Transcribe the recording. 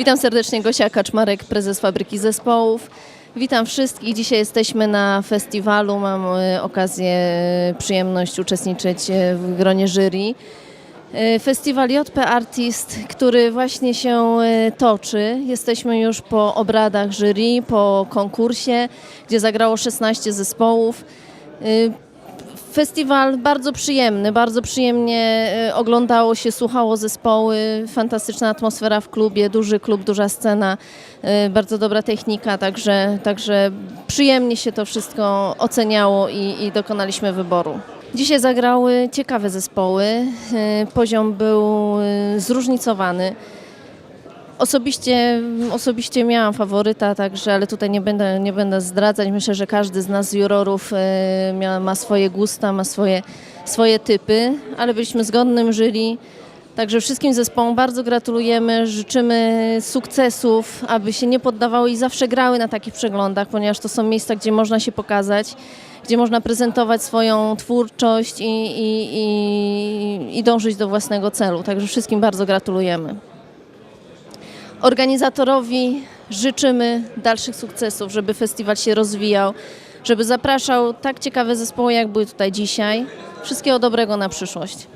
Witam serdecznie Gosia Kaczmarek, prezes Fabryki Zespołów. Witam wszystkich. Dzisiaj jesteśmy na festiwalu. Mam e, okazję, e, przyjemność uczestniczyć e, w gronie jury. Festiwal JP Artist, który właśnie się toczy. Jesteśmy już po obradach jury, po konkursie, gdzie zagrało 16 zespołów. Festiwal bardzo przyjemny, bardzo przyjemnie e, oglądało się, słuchało zespoły, fantastyczna atmosfera w klubie, duży klub, duża scena, e, bardzo dobra technika, także, także przyjemnie się to wszystko oceniało i, i dokonaliśmy wyboru. Dzisiaj zagrały ciekawe zespoły, e, poziom był zróżnicowany. Osobiście, osobiście miałam faworyta, także, ale tutaj nie będę, nie będę zdradzać. Myślę, że każdy z nas jurorów e, mia, ma swoje gusta, ma swoje, swoje typy, ale byliśmy zgodnym jury. Także wszystkim zespołom bardzo gratulujemy, życzymy sukcesów, aby się nie poddawały i zawsze grały na takich przeglądach, ponieważ to są miejsca, gdzie można się pokazać, gdzie można prezentować swoją twórczość i, i, i, i dążyć do własnego celu. Także wszystkim bardzo gratulujemy. Organizatorowi życzymy dalszych sukcesów, żeby festiwal się rozwijał, żeby zapraszał tak ciekawe zespoły, jak były tutaj dzisiaj. Wszystkiego dobrego na przyszłość.